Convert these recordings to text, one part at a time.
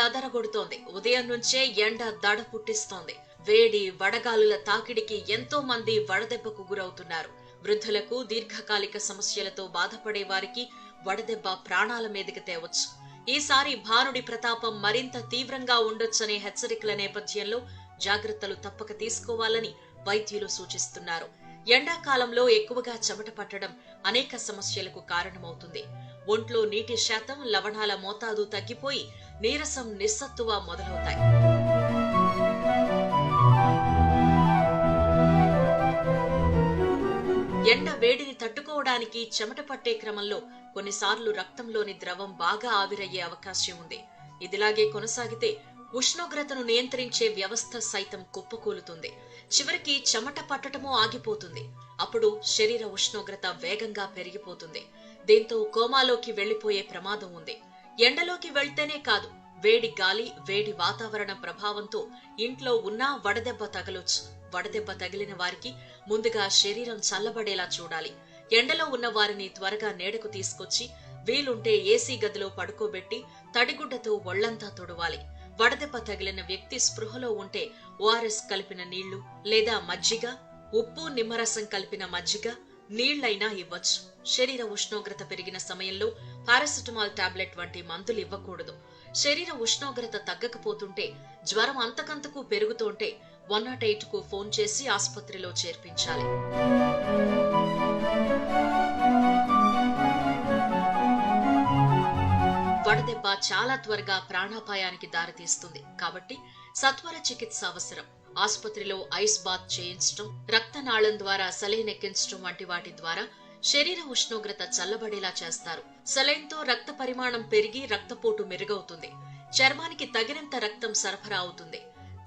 అదరగొడుతోంది ఉదయం నుంచే ఎండ దడ పుట్టిస్తోంది. వేడి వడగాలుల తాకిడికి ఎంతో మంది వడదెబ్బకు గురవుతున్నారు. వృద్ధులకు దీర్ఘకాలిక సమస్యలతో బాధపడే వారికి వడదెబ్బ ప్రాణాల మీదకి తేవచ్చు. ఈసారి భానుడి ప్రతాపం మరింత తీవ్రంగా ఉండొచ్చనే హెచ్చరికల నేపథ్యంలో జాగ్రత్తలు తప్పక తీసుకోవాలని వైద్యులు సూచిస్తున్నారు. ఎండాకాలంలో ఎక్కువగా చెమట పట్టడం అనేక సమస్యలకు కారణమవుతుంది. ఒంట్లో నీటి శాతం లవణాల మోతాదు తగ్గిపోయి నీరసం నిస్సత్తువ మొదలవుతాయి. ఎండ వేడిని తట్టుకోవడానికి చెమట పట్టే క్రమంలో కొన్నిసార్లు రక్తంలోని ద్రవం బాగా ఆవిరయ్యే అవకాశం ఉంది. ఇదిలాగే కొనసాగితే ఉష్ణోగ్రతను నియంత్రించే వ్యవస్థ సైతం కుప్పకూలుతుంది. చివరికి చెమట పట్టటమూ ఆగిపోతుంది. అప్పుడు శరీర ఉష్ణోగ్రత వేగంగా పెరిగిపోతుంది. దీంతో కోమాలోకి వెళ్ళిపోయే ప్రమాదం ఉంది. ఎండలోకి వెళ్తేనే కాదు వేడి గాలి వేడి వాతావరణ ప్రభావంతో ఇంట్లో ఉన్నా వడదెబ్బ తగలొచ్చు. వడదెబ్బ తగిలిన వారికి ముందుగా శరీరం చల్లబడేలా చూడాలి. ఎండలో ఉన్న వారిని త్వరగా నేడకు తీసుకొచ్చి వీలుంటే ఏసీ గదిలో పడుకోబెట్టి తడిగుడ్డతో ఒళ్ళంతా తొడవాలి. వడదెబ్బ తగిలిన వ్యక్తి స్పృహలో ఉంటే ఓఆర్ఎస్ కలిపిన నీళ్ళు లేదా మజ్జిగ ఉప్పు నిమ్మరసం కలిపిన మజ్జిగ నీళ్ళైనా ఇవ్వచ్చు. శరీర ఉష్ణోగ్రత పెరిగిన సమయంలో పారాసిటమాల్ టాబ్లెట్ వంటి మందులు ఇవ్వకూడదు. శరీర ఉష్ణోగ్రత తగ్గకపోతుంటే జ్వరం అంతకంతకు పెరుగుతుంటే వన్ నాట్ ఎయిట్కు ఫోన్ చేసి ఆసుపత్రిలో చేర్పించాలి. వడదెబ్బ చాలా త్వరగా ప్రాణాపాయానికి దారితీస్తుంది. కాబట్టి సత్వర చికిత్స అవసరం. ఆసుపత్రిలో ఐస్ బాత్ చేయించడం రక్తనాళం ద్వారా సలైన్ ఎక్కించడం వంటి వాటి ద్వారా శరీర ఉష్ణోగ్రత చల్లబడేలా చేస్తారు. సలైన్తో రక్త పరిమాణం పెరిగి రక్తపోటు మెరుగవుతుంది. చర్మానికి తగినంత రక్తం సరఫరా అవుతుంది.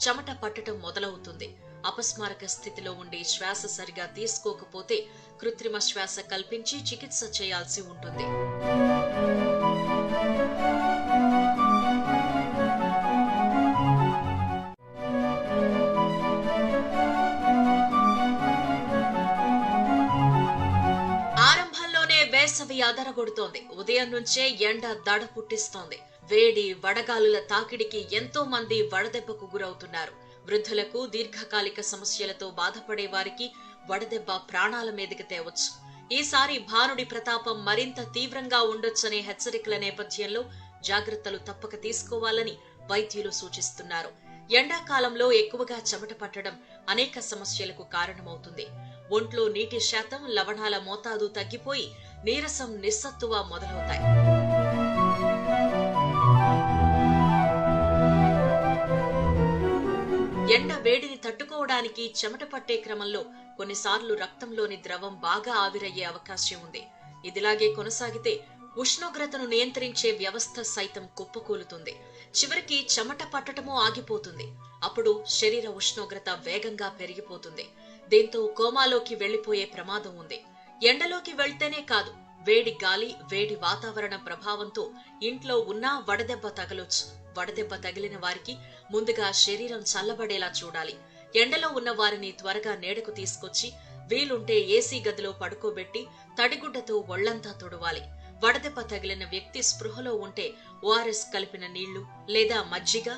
చెమట పట్టడం మొదలవుతుంది. అపస్మారక స్థితిలో ఉండి శ్వాస సరిగా తీసుకోకపోతే కృత్రిమ శ్వాస కల్పించి చికిత్స చేయాల్సి ఉంటుంది. వేసవి అదరగొడుతోంది ఉదయం నుంచే ఎండ దడ పుట్టిస్తోంది. వేడి వడగాలుల తాకిడికి ఎంతో మంది వడదెబ్బకు గురవుతున్నారు. వృద్ధులకు దీర్ఘకాలిక సమస్యలతో బాధపడే వారికి వడదెబ్బ ప్రాణాల మీదకి తేవచ్చు. ఈసారి భానుడి ప్రతాపం మరింత తీవ్రంగా ఉండొచ్చనే హెచ్చరికల నేపథ్యంలో జాగ్రత్తలు తప్పక తీసుకోవాలని వైద్యులు సూచిస్తున్నారు. ఎండాకాలంలో ఎక్కువగా చెమట పట్టడం అనేక సమస్యలకు కారణమవుతుంది. ఒంట్లో నీటి శాతం లవణాల మోతాదు తగ్గిపోయి నీరసం నిస్సత్తువ మొదలవుతాయి. ఎండ వేడిని తట్టుకోవడానికి చెమట పట్టే క్రమంలో కొన్నిసార్లు రక్తంలోని ద్రవం బాగా ఆవిరయ్యే అవకాశం ఉంది. ఇదిలాగే కొనసాగితే ఉష్ణోగ్రతను నియంత్రించే వ్యవస్థ సైతం కుప్పకూలుతుంది. చివరికి చెమట పట్టటమో ఆగిపోతుంది. అప్పుడు శరీర ఉష్ణోగ్రత వేగంగా పెరిగిపోతుంది. దీంతో కోమాలోకి వెళ్ళిపోయే ప్రమాదం ఉంది. ఎండలోకి వెళ్తేనే కాదు వేడి గాలి వేడి వాతావరణ ప్రభావంతో ఇంట్లో ఉన్నా వడదెబ్బ తగలొచ్చు. వడదెబ్బ తగిలిన వారికి ముందుగా శరీరం చల్లబడేలా చూడాలి. ఎండలో ఉన్న వారిని త్వరగా నేడకు తీసుకొచ్చి వీలుంటే ఏసీ గదిలో పడుకోబెట్టి తడిగుడ్డతో ఒళ్ళంతా తుడవాలి. వడదెబ్బ తగిలిన వ్యక్తి స్పృహలో ఉంటే ఓఆర్ఎస్ కలిపిన నీళ్ళు లేదా మజ్జిగ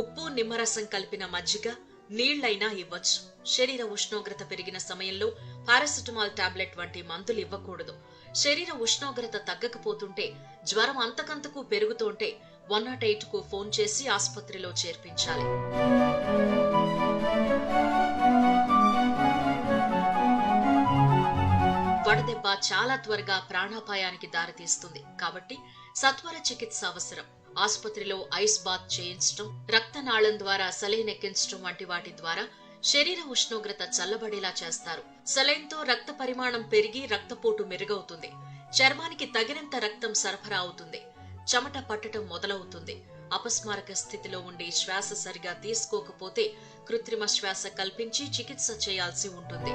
ఉప్పు నిమ్మరసం కలిపిన మజ్జిగ నీళ్ళైనా ఇవ్వచ్చు. శరీర ఉష్ణోగ్రత పెరిగిన సమయంలో పారాసిటమాల్ టాబ్లెట్ వంటి మందులు ఇవ్వకూడదు. శరీర ఉష్ణోగ్రత తగ్గకపోతుంటే జ్వరం అంతకంతకు పెరుగుతుంటే వన్ నాట్ ఎయిట్కు ఫోన్ చేసి ఆసుపత్రిలో చేర్పించాలి. వడదెబ్బ చాలా త్వరగా ప్రాణాపాయానికి దారితీస్తుంది. కాబట్టి సత్వర చికిత్స అవసరం. ఆసుపత్రిలో ఐస్ బాత్ చేయించడం రక్తనాళం ద్వారా సలైన్ ఎక్కించడం వంటి వాటి ద్వారా శరీర ఉష్ణోగ్రత చల్లబడేలా చేస్తారు. సలైన్తో రక్త పరిమాణం పెరిగి రక్తపోటు మెరుగవుతుంది. చర్మానికి తగినంత రక్తం సరఫరా అవుతుంది. చెమట పట్టడం మొదలవుతుంది. అపస్మారక స్థితిలో ఉండి శ్వాస సరిగా తీసుకోకపోతే కృత్రిమ శ్వాస కల్పించి చికిత్స చేయాల్సి ఉంటుంది.